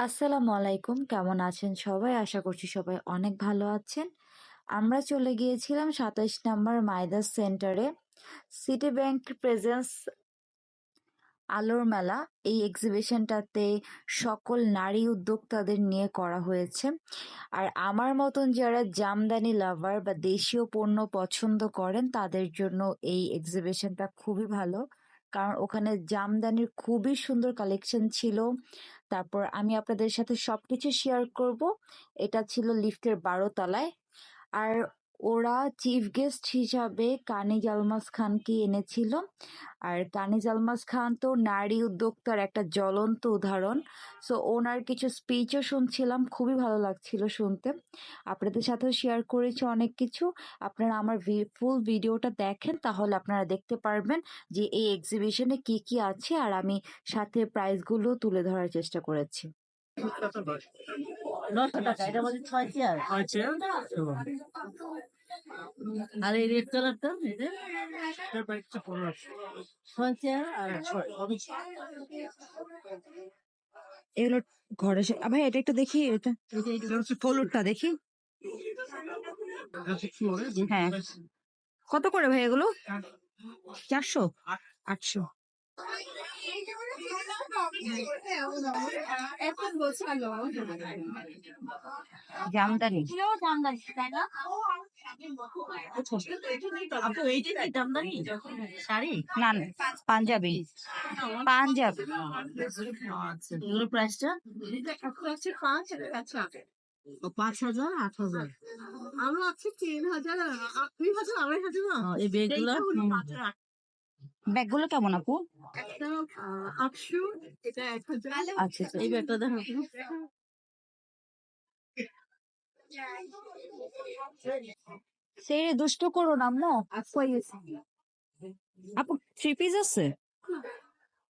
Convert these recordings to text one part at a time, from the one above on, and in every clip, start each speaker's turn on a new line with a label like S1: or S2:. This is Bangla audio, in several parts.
S1: আসসালামু আলাইকুম। কেমন আছেন সবাই? আশা করছি সবাই অনেক ভালো আছেন। আমরা চলে গিয়েছিলাম সাতাইশ নাম্বার মাইদাস সেন্টারে। সিটি ব্যাংক প্রেজেন্স আলোর মেলা। এই এক্সিবিশনটাতে সকল নারী উদ্যোক্তাদের নিয়ে করা হয়েছে। আর আমার মতন যারা জামদানি লাভার বা দেশীয় পণ্য পছন্দ করেন, তাদের জন্য এই এক্সিবিশনটা খুবই ভালো। কারণ ওখানে জামদানির খুবই সুন্দর কালেকশন ছিল। তারপর আমি আপনাদের সাথে সবকিছু শেয়ার করব। এটা ছিল লিফটের বারো তলায়। আর ওরা চিফ গেস্ট হিসাবে কানিজ আলমাস খানকে এনেছিল। আর কানিজ আলমাস খান তো নারী উদ্যোক্তার একটা জ্বলন্ত উদাহরণ। সো ওনার কিছু স্পিচও শুনছিলাম, খুবই ভালো লাগছিল শুনতে। আপনাদের সাথেও শেয়ার করেছি অনেক কিছু। আপনারা আমার ফুল ভিডিওটা দেখেন, তাহলে আপনারা দেখতে পারবেন যে এই এক্সিবিশনে কি কি আছে। আর আমি সাথে প্রাইসগুলো তুলে ধরার চেষ্টা করেছি।
S2: নশো টাকা এটা বলছে ছয় চেয়ার
S3: আছে
S2: আর এই রেড কালারটা এই যে
S3: এর প্রাইসটা পনেরোশো
S2: ছয় চেয়ার আর
S3: ছয়
S1: এগুলো ঘরে ভাই এটা একটু দেখি এটা দেখি হ্যাঁ। কত করে ভাই এগুলো চারশো আটশো
S4: এখন গোছালো
S1: জামদানি।
S2: আপু এইটাই কি জামদানি? শাড়ি?
S1: না না, পাঞ্জাবি। পাঞ্জাবি।
S2: প্রাইসটা
S4: পাঁচ হাজার
S2: পাঁচ হাজার আট হাজার।
S4: আমরা আছে তিন হাজার দুই হাজার আড়াই হাজার।
S2: এই
S4: এইটা হলো পাঁচ হাজার।
S1: ব্যাগগুলো কেমন আপু?
S4: আটশো এটা এক হাজার।
S1: আচ্ছা আচ্ছা।
S2: এই ব্যাগটা দেখো
S1: সেই দুষ্ট করো না আম্মু। আপু থ্রি পিস আছে?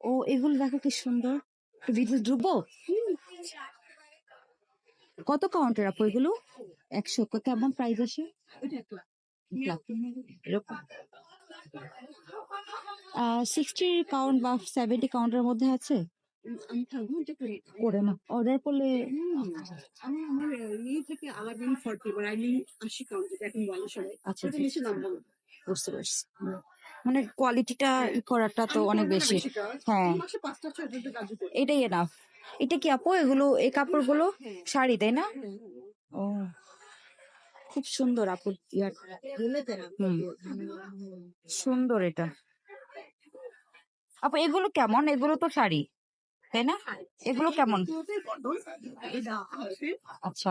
S1: ও এগুলো দেখো কি সুন্দর। একটু ভিডিও ঢুকবো? কত কাউন্টার আপু এগুলো? একশো কেমন প্রাইস আছে এরকম। সিক্সটি কাউন্ট বা সেভেন্টি কাউন্টের মধ্যে আছে?
S4: আমি থাকব এটা করে
S1: না। অর্ডার করলে
S4: আমি আমার ইয়ে থেকে আলাদিন ফর্টি এবার আমি আশি কাউন্ট এখন বলে সবাই।
S1: আচ্ছা আচ্ছা,
S4: বেশি দাম বলো।
S1: বুঝতে পারছি। মানে কোয়ালিটিটা ই করাটা তো অনেক বেশি। হ্যাঁ। এটাই এনাফ এটা কি আপু এগুলো এই কাপড়গুলো?
S4: হ্যাঁ।
S1: শাড়ি তাই না?
S4: হ্যাঁ।
S1: ও। খুব সুন্দর ইয়ার। সুন্দর এটা। আপু, এগুলো কেমন? এগুলো তো শাড়ি, তাই না? এগুলো কেমন? আচ্ছা।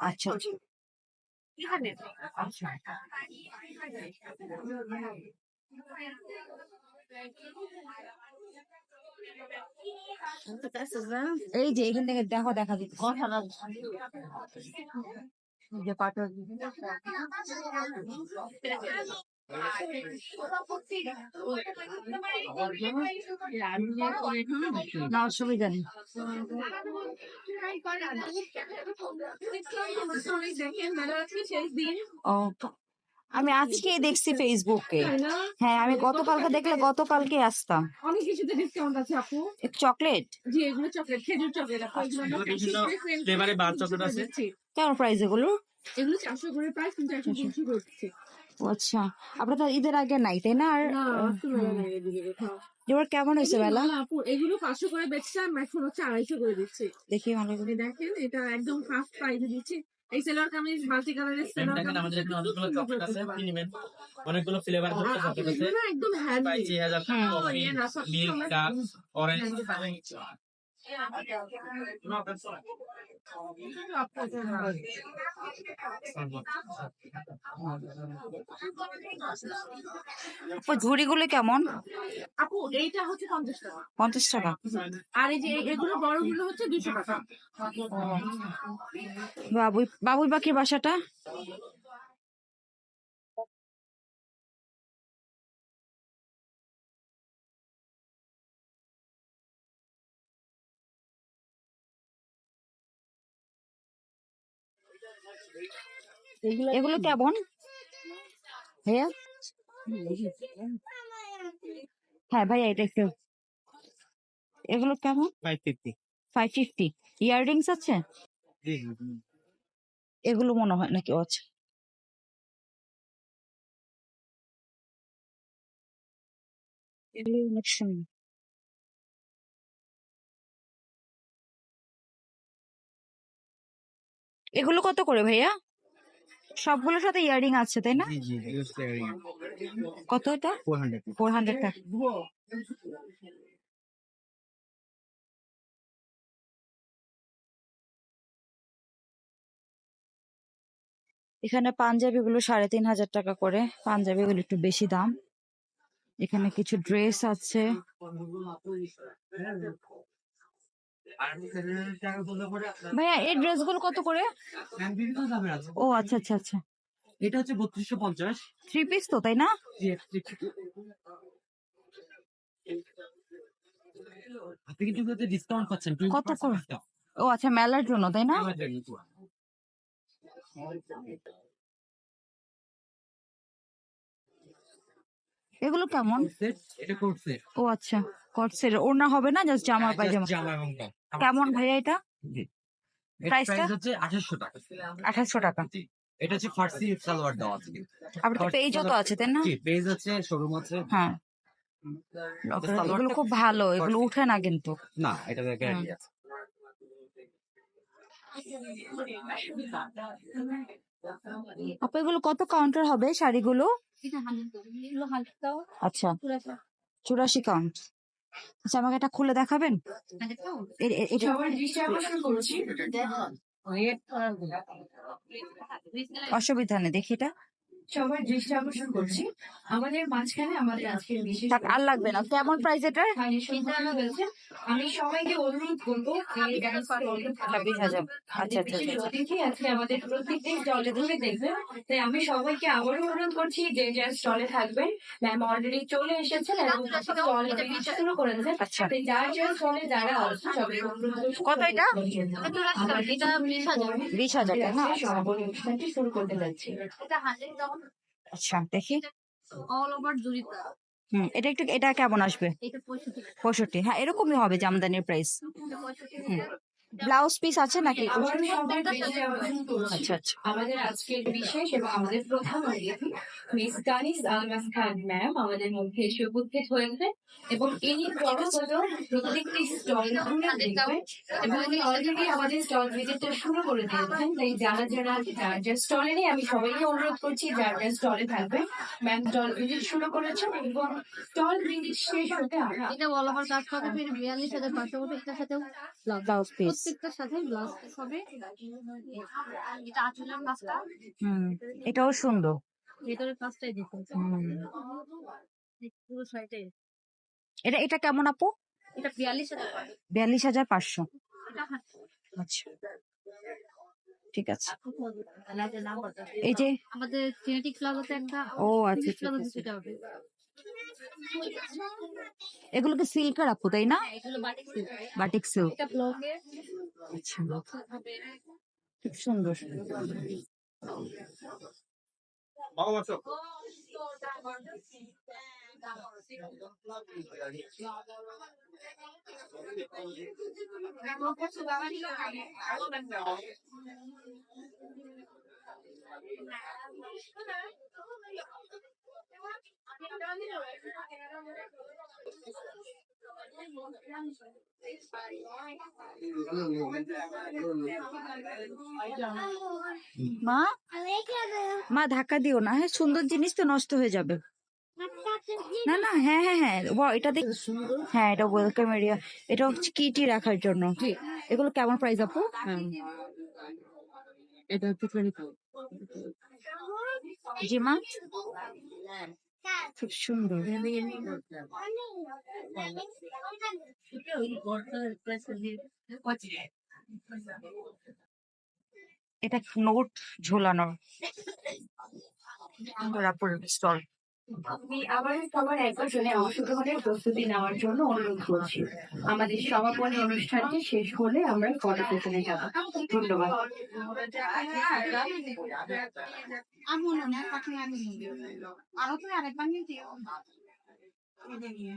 S1: আচ্ছা। আচ্ছা। এই যে এখান থেকে দেখো দেখা দিচ্ছে
S2: কথা না
S1: যে পাটর না অসুবিধা নেই ও আমি আজকেই দেখছি ফেসবুকে হ্যাঁ আমি গতকালকে দেখলে গতকালকে আসতাম।
S4: অনেক কিছুতে ডিসকাউন্ট আছে আপু?
S1: চকলেট?
S4: জি এগুলো চকলেট খেজুর চকলেট আপু এগুলো আমরা
S3: বিভিন্ন
S4: 50%
S3: flavor এ বার চকলেট আছে।
S1: কেমন প্রাইস এগুলো?
S4: এগুলো চারশো করে প্রাইস কিন্তু একশো করে
S1: ও আচ্ছা। আপনার তো ঈদের আগে নাই তাই না? আর এবার কেমন হয়েছে
S4: বেলা? আপু এগুলো পাঁচশো করে বেচছে আর এখন হচ্ছে আড়াইশো করে দিচ্ছি।
S1: দেখি ভালো করে।
S4: দেখেন এটা একদম ফার্স্ট প্রাইজে দিচ্ছি। এই সেলার কামিজ মাল্টি কালারের
S3: দেখেন আমাদের এখানে অনেকগুলো চকলেট আছে নিবেন অনেকগুলো ফ্লেভার চকলেট আছে
S4: একদম হ্যান্ডি
S3: স্পাইসি হাজার মিল্ক ডার্ক অরেঞ্জ
S1: ও ঝুড়িগুলো কেমন?
S4: আপু এইটা হচ্ছে পঞ্চাশ টাকা।
S1: পঞ্চাশ টাকা।
S4: আর এই যে এগুলো বড়গুলো হচ্ছে দুশো টাকা।
S1: বাবুই বাবুই পাখির বাসাটা? এগুলো কেমন? ভাইয়া? হ্যাঁ ভাইয়া এটা একটু। এগুলো কেমন?
S3: Five fifty
S1: five fifty earrings আছে? এগুলো মনে হয় নাকি ও আচ্ছা এগুলো অনেক সুন্দর। এগুলো কত করে ভাইয়া? সবগুলোর সাথে ইয়াররিং আছে তাই না?
S3: জি জি
S1: কত এটা?
S3: ফোর হান্ড্রেড
S1: টাকা এখানে পাঞ্জাবি গুলো সাড়ে তিন হাজার টাকা করে। পাঞ্জাবি গুলো একটু বেশি দাম। এখানে কিছু ড্রেস আছে। ভাইয়া এই ড্রেসগুলো কত করে? ও আচ্ছা আচ্ছা আচ্ছা।
S3: এটা হচ্ছে বত্রিশশো পঞ্চাশ।
S1: থ্রি পিস তো তাই না?
S3: আপনি কিন্তু ডিসকাউন্ট পাচ্ছেন
S1: কত করে? ও আচ্ছা মেলার জন্য তাই না? এগুলো কেমন? ও আচ্ছা। কটসের ওড়না হবে না জাস্ট জামা পায়জামা।
S3: জামা এবং।
S1: কেমন ভাইয়া এটা?
S3: এর
S1: Price
S3: প্রাইস হচ্ছে আঠাশশো টাকা।
S1: আঠাশশো টাকা।
S3: এটা হচ্ছে ফার্সি সালোয়ার দেওয়া আছে
S1: আবার তো পেজও তো আছে তাই না?
S3: জি পেজ আছে শোরুম আছে।
S1: হ্যাঁ। এগুলো খুব ভালো এগুলো উঠে না কিন্তু।
S3: না এটা গ্যারান্টি আছে।
S1: আপু এগুলো কত কাউন্টার হবে শাড়িগুলো? আচ্ছা। চুরাশি কাউন্ট আচ্ছা আমাকে এটা খুলে দেখাবেন? অসুবিধা নেই দেখি এটা।
S5: সবার দৃষ্টি আকর্ষণ করছি। আমাদের মাঝখানে আমাদের আজকের বিশেষ
S1: আর লাগবে না। কেমন প্রাইস
S5: হয়েছে আমি সবাইকে অনুরোধ করব
S1: ছাব্বিশ হাজার। আচ্ছা আচ্ছা আচ্ছা।
S5: অতিথি আজকে আমাদের প্রত্যেকটি স্টলে ধরে দেখবে তাই আমি সবাইকে আবারও অনুরোধ করছি যে যে স্টলে থাকবেন। ম্যাম অলরেডি চলে এসেছেন এবং করেছেন
S1: আচ্ছা।
S5: তাই যার যার স্টলে যারা আছে সবাই অনুরোধ
S1: কত এটা? বিশ হাজার।
S5: সমাপনী অনুষ্ঠানটি শুরু করতে যাচ্ছি।
S1: আচ্ছা দেখি।
S4: অল ওভার জুড়িটা
S1: হুম এটা একটু এটা কেমন আসবে?
S4: পঁয়ষট্টি
S1: হ্যাঁ এরকমই হবে জামদানির প্রাইস ব্লাউজ পিস আছে নাকি? আচ্ছা আচ্ছা।
S5: আমাদের আজকের বিশেষ এবং আমাদের প্রধান অতিথি মিস কানিস আলমাস খান ম্যাম আমাদের মধ্যে এসে উপস্থিত হয়েছে এবং ইনি ক্রমাগত প্রত্যেকটি স্টল দেখবেন এবং উনি অলরেডি আমাদের স্টল ভিজিটটা শুরু করে দিয়েছেন। তাই যারা যারা যার যার স্টলে নেই আমি সবাইকে অনুরোধ করছি যার যার স্টলে থাকবে। ম্যাম স্টল ভিজিট শুরু করেছেন এবং স্টল ভিজিট শেষ হতে আমরা
S4: এটা অল ওভার কাজ হবে ফির বিয়াল্লিশ হাজার পাঁচশো হবে সাথেও ব্লাউজ
S1: পিস।
S4: প্রত্যেকটার সাথে ব্লাউজ পিস হবে এটা আঁচলের কাজটা
S1: হুম এটাও সুন্দর।
S4: ভেতরের কাজটাই দেখুন। পুরো সাইডে।
S1: এটা এটা কেমন আপু?
S4: এটা বিয়াল্লিশ হাজার
S1: বিয়াল্লিশ হাজার পাঁচশো। আচ্ছা। ঠিক আছে। এই যে
S4: আমাদের জেনেটিক একটা
S1: ও আচ্ছা
S4: ফিজিক্স
S1: আচ্ছা,
S4: প্লাজাতে
S1: আচ্ছা।
S4: দুটো হবে
S1: এগুলো কি সিল্কের আপু তাই না
S4: বাটিক সিল্ক
S1: বাটিক সিল্ক আচ্ছা খুব সুন্দর। মা? মা ধাক্কা দিও না হ্যাঁ সুন্দর জিনিস তো নষ্ট হয়ে যাবে। না না হ্যাঁ হ্যাঁ হ্যাঁ ওয়াও, এটা দেখ হ্যাঁ এটা ওয়েলকাম এরিয়া এটা হচ্ছে কিটি রাখার জন্য। এগুলো কেমন প্রাইস আপু?
S2: এটা হচ্ছে টোয়েন্টি
S1: জি মা। খুব সুন্দর। এটা নোট ঝোলানোর আপুর স্টল
S5: আমি আবার সবার একজনে অংশগ্রহণের প্রস্তুতি নেওয়ার জন্য অনুরোধ করছি। আমাদের সমাপনী অনুষ্ঠানটি শেষ হলে আমরা ফটো সেশনে যাব। ধন্যবাদ।
S4: আমি আরেকবার নিয়ে।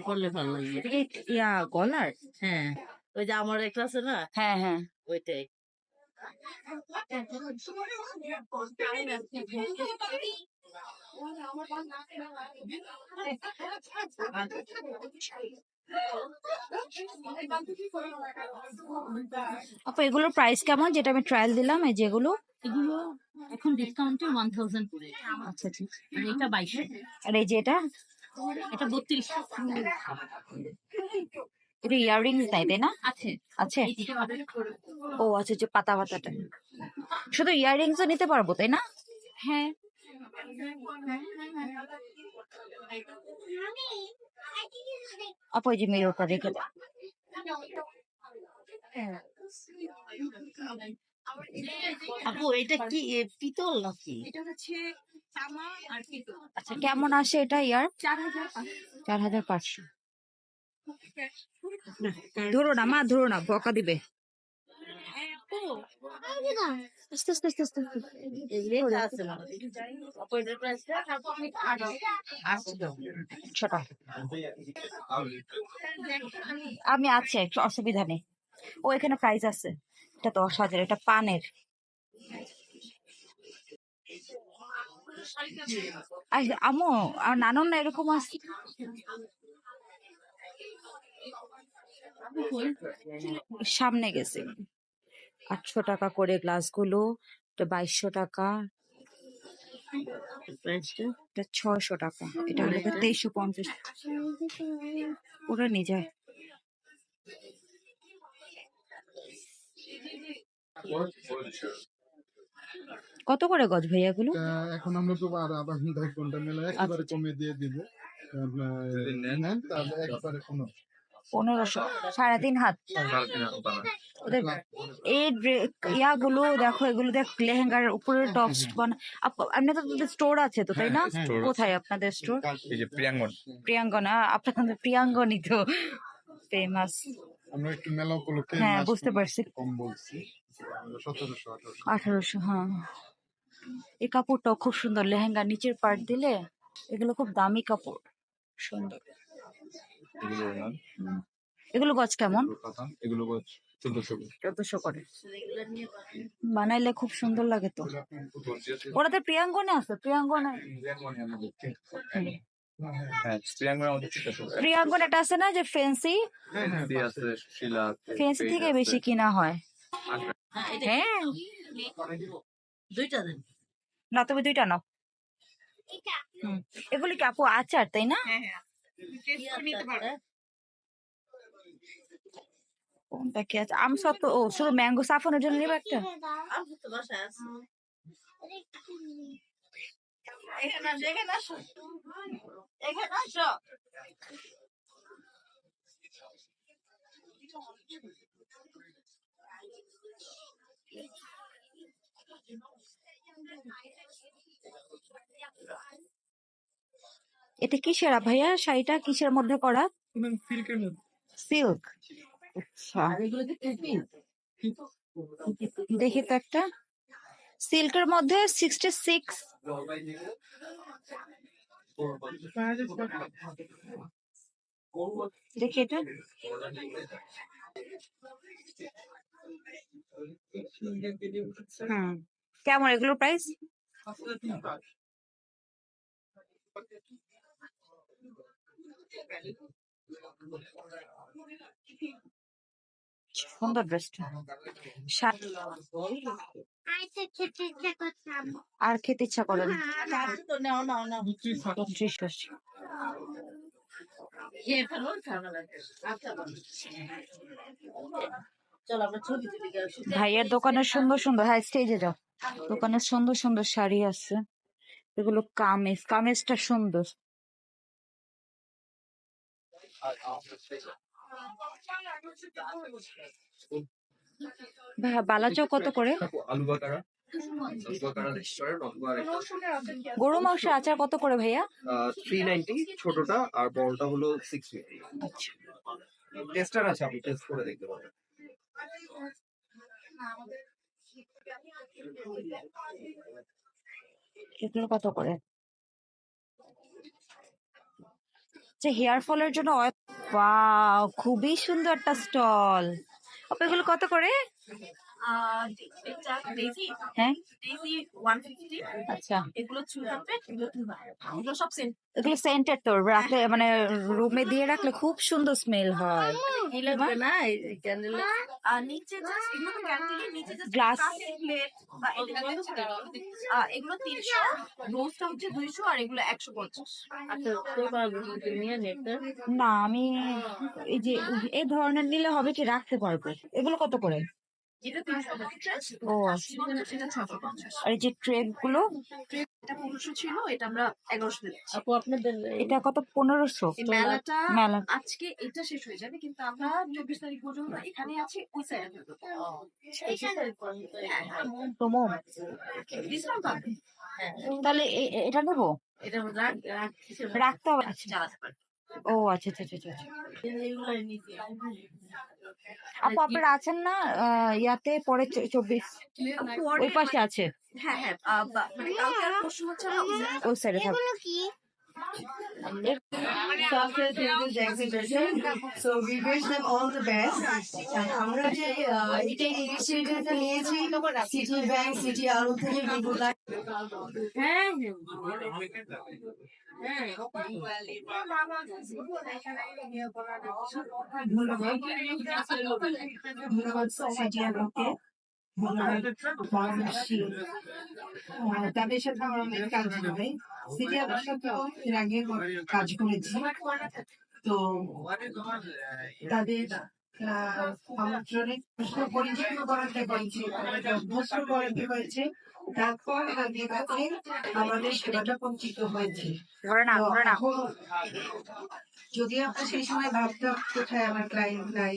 S2: পড়লে ভালো লাগবে
S1: ইয়া গলার
S2: হ্যাঁ। ওই যে আমার একটা আছে না
S1: হ্যাঁ হ্যাঁ
S2: ওইটাই
S1: আপু এগুলোর প্রাইস কেমন? যেটা আমি ট্রায়াল দিলাম এই যেগুলো।
S2: এগুলো এখন ডিসকাউন্টে ওয়ান থাউজেন্ড করে।
S1: আচ্ছা ঠিক।
S2: আর এটা বাইশে
S1: আর এই যে এটা?
S2: এটা বত্রিশ
S1: এটা ইয়াররিংস নাই তাই না?
S2: আছে।
S1: আছে? ও আচ্ছা যে পাতা পাতাটা। শুধু ইয়াররিংসও নিতে পারব তাই না?
S2: হ্যাঁ।
S1: আপু এই যে মিররটা রেখে
S2: আপু এটা কি পিতল নাকি?
S1: আচ্ছা কেমন আসে এটা ইয়ার?
S4: চার হাজার
S1: পাঁচশো। ধরো না, মা, ধরো না, বকা দিবে। আমি আছি, একটু অসুবিধা নেই। ও এখানে প্রাইস আছে, এটা দশ হাজার, এটা পানের। আমো আর নানন না এরকম আছে? সামনে গেছে। আটশো টাকা করে গ্লাসগুলো এটা বাইশশো টাকা। এটা ছয়শো টাকা এটা হলো তেইশশো পঞ্চাশ। ওরা নিয়ে যায়। কত করে গজ ভাইয়া গুলো
S6: এখন আমরা তো আর আধা ঘণ্টা এক ঘণ্টা মেলা একেবারে কমে দিয়ে দিব। নেন তাহলে একবারে কোনো
S1: পনেরোশো সাড়ে তিন হাত। ওদের এই ড্রে- ইয়াগুলো দেখো এগুলো দেখ লেহেঙ্গার উপরে টপস বানা আপনাদের তো স্টোর আছে তো তাই না?
S6: হ্যাঁ,
S1: কোথায় আপনাদের স্টোর?
S7: এই যে প্রিয়াঙ্গন।
S1: প্রিয়াঙ্গনা আপনাদের প্রিয়াঙ্গনই তো ফেমাস
S6: আমরা একটু মেলা উপলক্ষে
S1: হ্যাঁ বুঝতে পারছি।
S6: কম বলছি। সতেরোশো আঠারোশো।
S1: হ্যাঁ। এই কাপড়টাও খুব সুন্দর লেহেঙ্গা নিচের পার্ট দিলে এগুলো খুব দামি কাপড়। সুন্দর।
S7: এগুলো না
S1: এগুলো গজ কেমন?
S7: কথা এগুলো চোদ্দশো
S1: চোদ্দশো করে। বানাইলে খুব সুন্দর লাগে তো। ওরাতে প্রিয়াঙ্গনে আছে প্রিয়াঙ্গনে।
S7: হ্যাঁ প্রিয়াঙ্গন
S1: একটা আছে না যে ফেন্সি?
S7: আছে শিলা আছে
S1: ফেন্সি থেকে বেশি কিনা হয়।
S2: হ্যাঁ
S1: হ্যাঁ।
S2: দুইটা দেন।
S1: না তুমি দুইটা নাও। এগুলি কি আপু আচার তাই না? কোনটা কি আছে? আম সব তো ও শুধু ম্যাঙ্গো সাফনের জন্য নিবে একটা?
S2: আছে। তো বাসায় আছে এখানে আসো এখানে আসো এখানে আসো
S1: এটা কিসের ভাইয়া? শাড়িটা কিসের মধ্যে করা? সিল্ক। আচ্ছা। দেখি তো একটা। সিল্কের মধ্যে সিক্সটি সিক্স। দেখি এটা। কেমন এগুলোর প্রাইস সুন্দর আর খেতে ইচ্ছা করে না। ভাইয়ের দোকানে সুন্দর সুন্দর হ্যাঁ স্টেজে যাও। দোকানে সুন্দর সুন্দর শাড়ি আছে। এগুলো কামিজ, কামিজটা সুন্দর। বালাচাও কত করে? গরু মাংসের আচার কত করে ভাইয়া?
S7: থ্রি নাইনটি ছোটটা আর বড়টা হলো সিক্স ফিফটি টেস্টার আছে আপনি টেস্ট করে দেখতে পারেন।
S1: এগুলো কত করে? আচ্ছা হেয়ার ফলের জন্য খুবই সুন্দর একটা স্টল। এগুলো কত করে? হ্যাঁ? আচ্ছা।
S2: এগুলো টু হান্ড্রেড এগুলো সব সেম
S1: এগুলো সেন্টেড তো রাখলে মানে রুমে দিয়ে রাখলে খুব সুন্দর স্মেল হয়।
S2: না? নিচে এগুলো তো ক্যান্ডেলের নিচে জাস্ট
S1: Glass.
S2: প্লেট বা এটা আহ, এগুলো তিনশো রোজটা হচ্ছে দুইশো আর এগুলো একশো পঞ্চাশ। আচ্ছা
S1: না আমি এই যে এই ধরনের নিলে হবে কি রাখতে পারব। এগুলো কত করে? ও
S2: এটা ছশো পঞ্চাশ
S1: আর যে ট্রেপগুলো
S2: এটা পনেরোশো ছিল এটা আমরা এগারোশো দিচ্ছি।
S3: আপু আপনাদের
S1: এটা কত? পনেরোশো।
S2: মেলাটা
S1: মেলা।
S2: আজকে এটা শেষ হয়ে যাবে কিন্তু আমরা চব্বিশ তারিখ পর্যন্ত এখানে আছি ওই সাইডে
S1: প্রমো
S2: ডিসকাউন্ট পাবে
S1: তাহলে। এ- এ- এটা নেব?
S2: এটা রাখ
S1: রাখতে হবে আচ্ছা। ও আচ্ছা আচ্ছা আচ্ছা আচ্ছা আপু আপনারা আছেন না? ইয়াতে পরে চব্বিশ ওই পাশে আছে।
S2: হ্যাঁ হ্যাঁ মানে কালকে আর পরশু হচ্ছে আমরা ওই side এ
S1: ওই সাইডে থাকবে
S8: So we wish them all the best. And আমরা যে এটা ইনিশিয়েটিভটা নিয়েছি সিটি ব্যাংক সিটি আলো থেকে
S2: হ্যাঁ
S8: ধন্যবাদ ধন্যবাদ তাদের সাথে আমার অনেক কাজ হবে সিটি আলোর সাথেও এর আগে কাজ করেছি। তো তাদের আহ, আমন্ত্রণে প্রশ্ন পরিচিত করাতে হয়েছে অভ্যস্ত করাতে হয়েছে তারপর কাছে আমাদের সেবাটা বঞ্চিত হয়েছে। যদি আমরা সেই সময় ভাবতাম কোথায় আমার ক্লায়েন্ট নাই